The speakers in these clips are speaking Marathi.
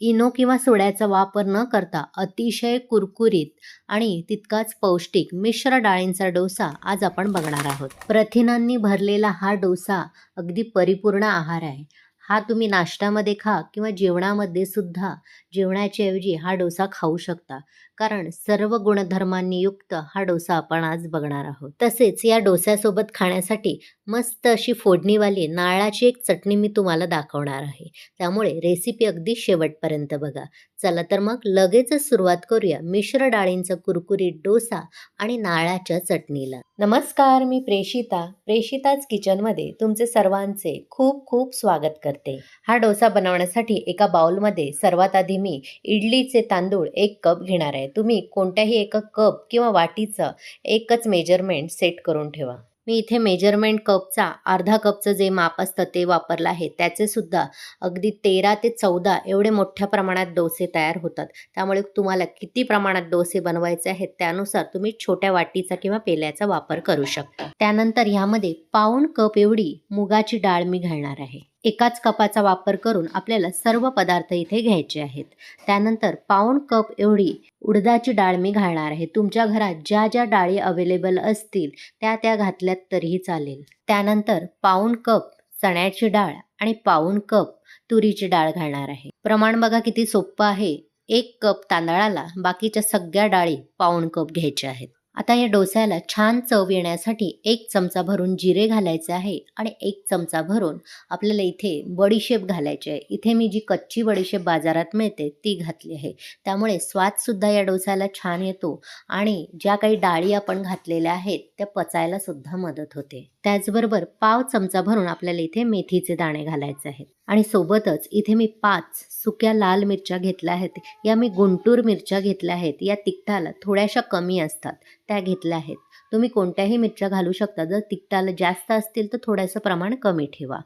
इनो किंवा सोड्याचा वापर न करता अतिशय कुरकुरीत आणि तितकाच पौष्टिक मिश्र डाळींचा डोसा आज आपण बघणार आहोत. प्रथिनांनी भरलेला हा डोसा अगदी परिपूर्ण आहार आहे. हा तुम्ही नाश्त्यामध्ये खा किंवा जेवणामध्ये सुद्धा जेवणाच्या ऐवजी हा डोसा खाऊ शकता. कारण सर्व गुणधर्मांनी युक्त हा डोसा आपण आज बघणार आहोत. तसेच या डोस्यासोबत खाण्यासाठी मस्त अशी फोडणीवाली नारळाची एक चटणी मी तुम्हाला दाखवणार आहे. त्यामुळे रेसिपी अगदी शेवटपर्यंत बघा. चला तर मग लगेचच सुरुवात करूया मिश्र डाळींचा कुरकुरीत डोसा आणि नारळाच्या चटणीला. नमस्कार मी प्रेषिता प्रेषिताच किचनमध्ये तुमचे सर्वांचे खूप खूप स्वागत करते. हा डोसा बनवण्यासाठी एका बाउलमध्ये सर्वात आधी मी इडलीचे तांदूळ एक कप घेणार आहे. तुम्ही कोणत्याही एका कप किंवा वाटीचं एकच मेजरमेंट सेट करून ठेवा. मी इथे मेजरमेंट कपचा अर्धा कपचं जे माप असतं ते वापरलं आहे. त्याचे सुद्धा अगदी तेरा ते चौदा एवढे मोठ्या प्रमाणात डोसे तयार होतात. त्यामुळे तुम्हाला किती प्रमाणात डोसे बनवायचे आहेत त्यानुसार तुम्ही छोट्या वाटीचा किंवा पेल्याचा वापर करू शकता. त्यानंतर ह्यामध्ये पाऊण कप एवढी मुगाची डाळ मी घालणार आहे. एकाच कपाचा वापर करून आपल्याला सर्व पदार्थ इथे घ्यायचे आहेत. त्यानंतर पाऊण कप एवढी उडदाची डाळ मी घालणार आहे. तुमच्या घरात ज्या ज्या डाळी अवेलेबल असतील त्या त्या घातल्यात तरीही चालेल. त्यानंतर पाऊण कप चण्याची डाळ आणि पाऊण कप तुरीची डाळ घालणार आहे. प्रमाण बघा किती सोपं आहे. एक कप तांदळाला बाकीच्या सगळ्या डाळी पाऊण कप घ्यायच्या आहेत. आता या डोस्याला छान चव येण्यासाठी एक चमचा भरून जिरे घालायचे आहे आणि एक चमचा भरून आपल्याला इथे बडीशेप घालायची आहे. इथे मी जी कच्ची बडीशेप बाजारात मिळते ती घातली आहे. त्यामुळे स्वादसुद्धा या डोस्याला छान येतो आणि ज्या काही डाळी आपण घातलेल्या आहेत त्या पचायलासुद्धा मदत होते. त्याचबरोबर पाव चमचा भरून आपल्याला इथे मेथीचे दाणे घालायचे आहेत. आणि सोबतच इथे मी पाच सुक्या लाल मिरच्या घेतल्या आहेत. या मी गुंटूर मिरच्या घेतल्या आहेत. या तिखटाला थोड्याशा कमी असतात. त्या घेतल्या आहेत. तुम्ही कोणत्याही मिरच्या घालू शकता. जर तिखटाला जास्त असतील तर थोडंसं प्रमाण कमी ठेवा.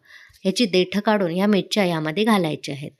ह्याची देठं काढून या मिरच्या यामध्ये घालायच्या आहेत.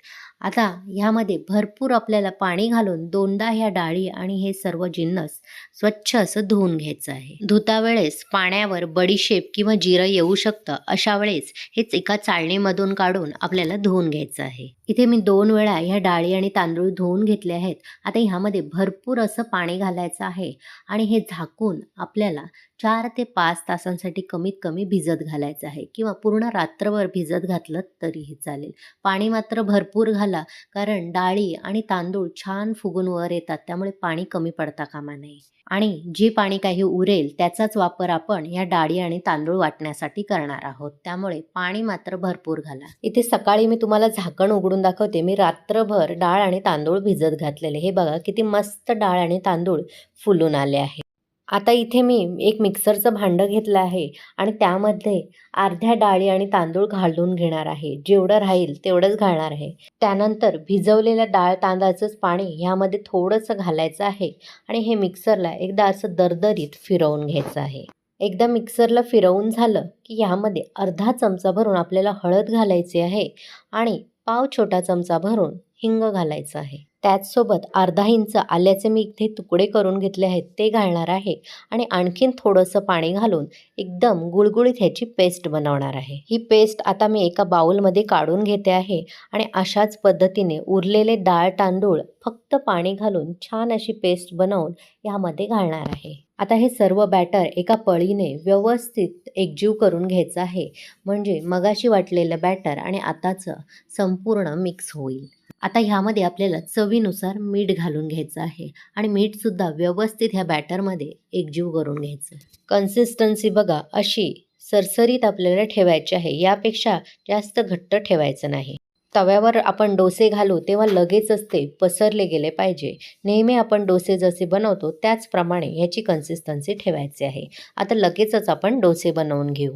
आता ह्यामध्ये भरपूर आपल्याला पाणी घालून दोनदा ह्या डाळी आणि हे सर्व जिन्नस स्वच्छ असं धुवून घ्यायचं आहे. धुता वेळेस पाण्यावर बडीशेप किंवा जिरं येऊ शकतं अशा वेळेस हेच एका चाळणीमधून काढून आपल्याला धुवून घ्यायचं आहे. इथे मी दोन वेळा ह्या डाळी आणि तांदूळ धुवून घेतले आहेत. आता ह्यामध्ये भरपूर असं पाणी घालायचं आहे आणि हे झाकून आपल्याला चार ते पाच तासांसाठी कमीत कमी भिजत घालायचं आहे किंवा पूर्ण रात्रभर भिजत घातलं तरीही चालेल. पाणी मात्र भरपूर घाला कारण डाळी आणि तांदूळ छान फुगून वर येतात त्यामुळे पाणी कमी पडता कामा नये. आणि जे पाणी काही उरेल त्याचाच वापर आपण या डाळी आणि तांदूळ वाटण्यासाठी करणार आहोत. त्यामुळे पाणी मात्र भरपूर घाला. इथे सकाळी मी तुम्हाला झाकण उघडून दाखवते. मी रात्रभर डाळ आणि तांदूळ भिजत घातलेले. हे बघा किती मस्त डाळ आणि तांदूळ फुलून आले आहे. आता इथे मी एक मिक्सरचं भांडं घेतलं आहे आणि त्यामध्ये अर्ध्या डाळी आणि तांदूळ घालून घेणार आहे. जेवढं राहील तेवढंच घालणार आहे. त्यानंतर भिजवलेल्या डाळ तांदळाचंच पाणी ह्यामध्ये थोडंसं घालायचं आहे आणि हे मिक्सरला एकदा असं दरदरीत फिरवून घ्यायचं आहे. एकदा मिक्सरला फिरवून झालं की ह्यामध्ये अर्धा चमचा भरून आपल्याला हळद घालायची आहे आणि पाव छोटा चमचा भरून हिंग घालायचं आहे. त्याचसोबत अर्धा इंच आल्याचे मी इथे तुकडे करून घेतले आहेत ते घालणार आहे आणि आणखीन थोडंसं पाणी घालून एकदम गुळगुळीत ह्याची पेस्ट बनवणार आहे. ही पेस्ट आता मी एका बाउलमध्ये काढून घेते आहे आणि अशाच पद्धतीने उरलेले डाळ तांदूळ फक्त पाणी घालून छान अशी पेस्ट बनवून यामध्ये घालणार आहे. आता हे सर्व बॅटर एका पळीने व्यवस्थित एकजीव करून घ्यायचं आहे. म्हणजे मगाशी वाटलेलं बॅटर आणि आताचं संपूर्ण मिक्स होईल. आता ह्यामध्ये आपल्याला चवीनुसार मीठ घालून घ्यायचं आहे. आणि मीठसुद्धा व्यवस्थित ह्या बॅटरमध्ये एकजीव करून घ्यायचं. कन्सिस्टन्सी बघा अशी सरसरीत आपल्याला ठेवायची आहे. यापेक्षा जास्त घट्ट ठेवायचं नाही. तव्यावर आपण डोसे घालू तेव्हा लगेचच ते पसरले गेले पाहिजे. नेहमी आपण डोसे जसे बनवतो त्याचप्रमाणे ह्याची कन्सिस्टन्सी ठेवायची आहे. आता लगेचच आपण डोसे बनवून घेऊ.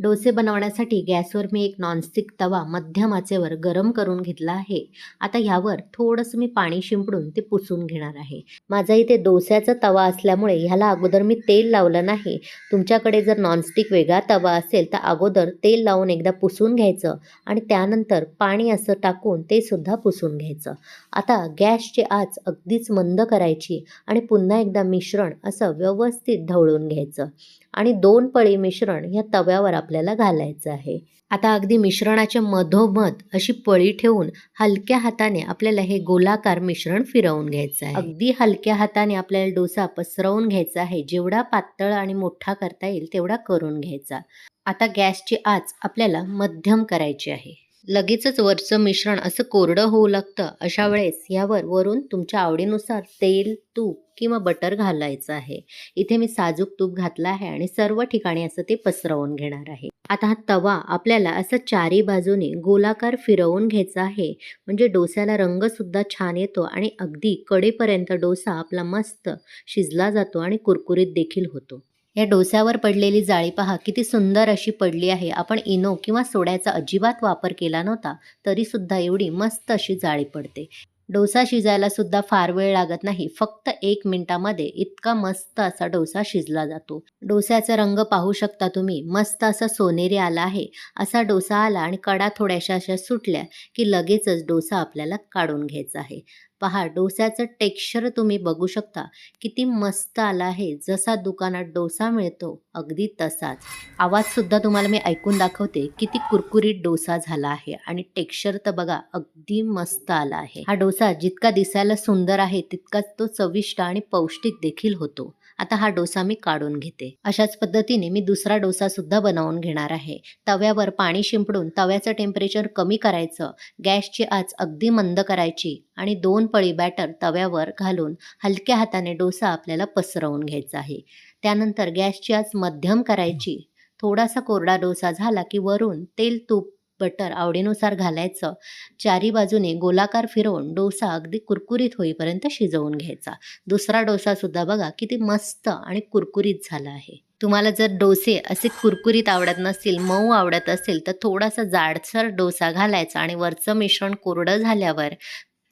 डोसे बनवण्यासाठी गॅसवर मी एक नॉनस्टिक तवा मध्यम आचेवर गरम करून घेतला आहे. आता ह्यावर थोडंसं मी पाणी शिंपडून ते पुसून घेणार आहे. माझा इथे डोस्याचा तवा असल्यामुळे ह्याला अगोदर मी तेल लावलं नाही. तुमच्याकडे जर नॉनस्टिक वेगळा तवा असेल तर अगोदर तेल लावून एकदा पुसून घ्यायचं आणि त्यानंतर पाणी असं टाकून ते सुद्धा पुसून घ्यायचं. आता गॅसची आच अगदीच मंद करायची आणि पुन्हा एकदा मिश्रण असं व्यवस्थित ढवळून घ्यायचं. आणि दोन पळी मिश्रण ह्या तव्यावर आपल्याला घालायचं आहे. आता अगदी मिश्रणाच्या मधोमध अशी पळी ठेवून हलक्या हाताने आपल्याला हे गोलाकार मिश्रण फिरवून घ्यायचं आहे. अगदी हलक्या हाताने आपल्याला डोसा पसरवून घ्यायचा आहे. जेवढा पातळ आणि मोठा करता येईल तेवढा करून घ्यायचा. आता गॅसची आच आपल्याला मध्यम करायची आहे. लगेचच वरचं मिश्रण असं कोरडं होऊ लागतं. अशा वेळेस यावर वरून तुमच्या आवडीनुसार तेल तूप किंवा बटर घालायचं आहे. इथे मी साजूक तूप घातलं आहे आणि सर्व ठिकाणी असं ते पसरवून घेणार आहे. आता हा तवा आपल्याला असं चारी बाजूने गोलाकार फिरवून घ्यायचा आहे. म्हणजे डोस्याला रंगसुद्धा छान येतो आणि अगदी कडेपर्यंत डोसा आपला मस्त शिजला जातो आणि कुरकुरीत देखील होतो. या डोस्यावर पडलेली जाळी पहा किती सुंदर अशी पडली आहे. आपण इनो किंवा सोड्याचा अजिबात वापर केला नव्हता तरीसुद्धा एवढी मस्त अशी जाळी पडते. डोसा शिजायला सुद्धा फार वेळ लागत नाही फक्त एक मिनिटामध्ये इतका मस्त असा डोसा शिजला जातो. डोस्याचा रंग पाहू शकता तुम्ही मस्त असा सोनेरी आला आहे. असा डोसा आला आणि कडा थोड्याशा अशा सुटल्या की लगेचच डोसा आपल्याला काढून घ्यायचा आहे. पहा डोस्याचं टेक्स्चर तुम्ही बघू शकता. किती मस्त आला आहे. जसा दुकानात डोसा मिळतो अगदी तसाच. आवाजसुद्धा तुम्हाला मी ऐकून दाखवते. किती कुरकुरीत डोसा झाला आहे आणि टेक्स्चर तर बघा अगदी मस्त आला आहे. हा डोसा जितका दिसायला सुंदर आहे तितकाच तो चविष्ट आणि पौष्टिक देखील होतो. आता हा डोसा मी काढून घेते. अशाच पद्धतीने मी दुसरा डोसा सुद्धा बनवून घेणार आहे. तव्यावर पाणी शिंपडून तव्याचं टेम्परेचर कमी करायचं गॅसची आच अगदी मंद करायची आणि दोन पळी बॅटर तव्यावर घालून हलक्या हाताने डोसा आपल्याला पसरवून घ्यायचा आहे. त्यानंतर गॅसची आच मध्यम करायची. थोडासा कोरडा डोसा झाला की वरून तेल तूप बटर आवडीनुसार घालायचं. चारी बाजूने गोलाकार फिरवून डोसा अगदी कुरकुरीत होईपर्यंत शिजवून घ्यायचा. दुसरा डोसासुद्धा बघा किती मस्त आणि कुरकुरीत झाला आहे. तुम्हाला जर डोसे असे कुरकुरीत आवडत नसतील मऊ आवडत असेल तर थोडासा जाडसर डोसा घालायचा आणि वरचं मिश्रण कोरडं झाल्यावर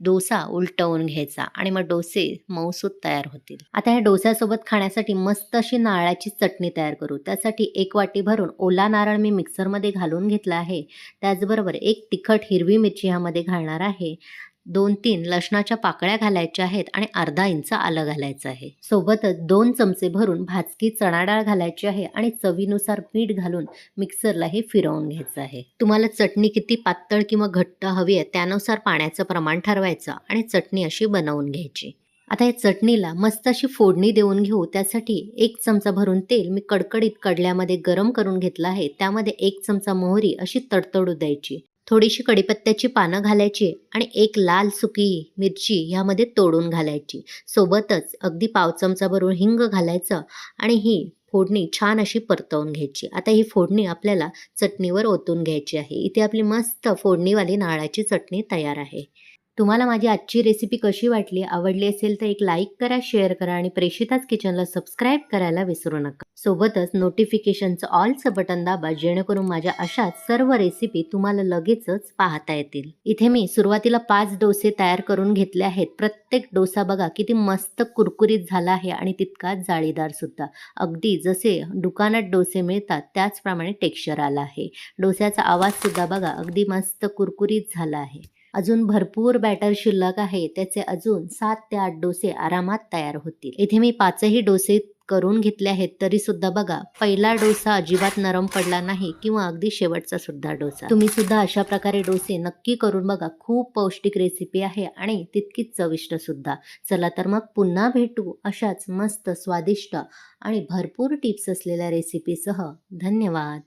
डोसा उलटवून घ्यायचा आणि मग डोसे मऊसूत तयार होतील. आता ह्या डोस्यासोबत खाण्यासाठी मस्त अशी नारळाची चटणी तयार करू. त्यासाठी एक वाटी भरून ओला नारळ मी मिक्सरमध्ये घालून घेतला आहे. त्याचबरोबर एक तिखट हिरवी मिरची ह्यामध्ये घालणार आहे. दोन तीन लसणाच्या पाकळ्या घालायच्या आहेत आणि अर्धा इंच आलं घालायचं आहे. सोबतच दोन चमचे भरून भाजकी चणा डाळ घालायची आहे आणि चवीनुसार मीठ घालून मिक्सरला हे फिरवून घ्यायचं आहे. तुम्हाला चटणी किती पातळ किंवा घट्ट हवी आहे त्यानुसार पाण्याचं प्रमाण ठरवायचं आणि चटणी अशी बनवून घ्यायची. आता या चटणीला मस्त अशी फोडणी देऊन घेऊ. त्यासाठी एक चमचा भरून तेल मी कडकडीत कडल्यामध्ये गरम करून घेतलं आहे. त्यामध्ये एक चमचा मोहरी अशी तडतडू द्यायची. थोडीशी कडीपत्त्याची पानं घालायची आणि एक लाल सुकी मिरची ह्यामध्ये तोडून घालायची. सोबतच अगदी पाव चमचा भरून हिंग घालायचं आणि ही फोडणी छान अशी परतवून घ्यायची. आता ही फोडणी आपल्याला चटणीवर ओतून घ्यायची आहे. इथे आपली मस्त फोडणीवाली नारळाची चटणी तयार आहे. तुम्हाला माझी आजची रेसिपी कशी वाटली आवडली असेल तर एक लाईक करा शेअर करा आणि प्रेषिताच किचनला सबस्क्राईब करायला विसरू नका. सोबतच नोटिफिकेशनचं ऑलचं बटन दाबा जेणेकरून माझ्या अशाच सर्व रेसिपी तुम्हाला लगेचच पाहता येतील. इथे मी सुरुवातीला पाच डोसे तयार करून घेतले आहेत. प्रत्येक डोसा बघा किती मस्त कुरकुरीत झाला आहे आणि तितकाच जाळीदार सुद्धा. अगदी जसे दुकानात डोसे मिळतात त्याचप्रमाणे टेक्स्चर आला आहे. डोस्याचा आवाज सुद्धा बघा अगदी मस्त कुरकुरीत झाला आहे. अजून भरपूर बॅटर शिल्लक आहे. त्याचे अजून सात ते आठ डोसे आरामात तयार होतील. इथे मी पाचही डोसे करून घेतले आहेत तरी सुद्धा बघा पहिला डोसा अजिबात नरम पडला नाही किंवा अगदी शेवटचा सुद्धा डोसा. तुम्ही सुद्धा अशा प्रकारे डोसे नक्की करून बघा खूप पौष्टिक रेसिपी आहे आणि तितकीच चविष्ट सुद्धा. चला तर मग पुन्हा भेटू अशाच मस्त स्वादिष्ट आणि भरपूर टिप्स असलेल्या रेसिपीसह धन्यवाद.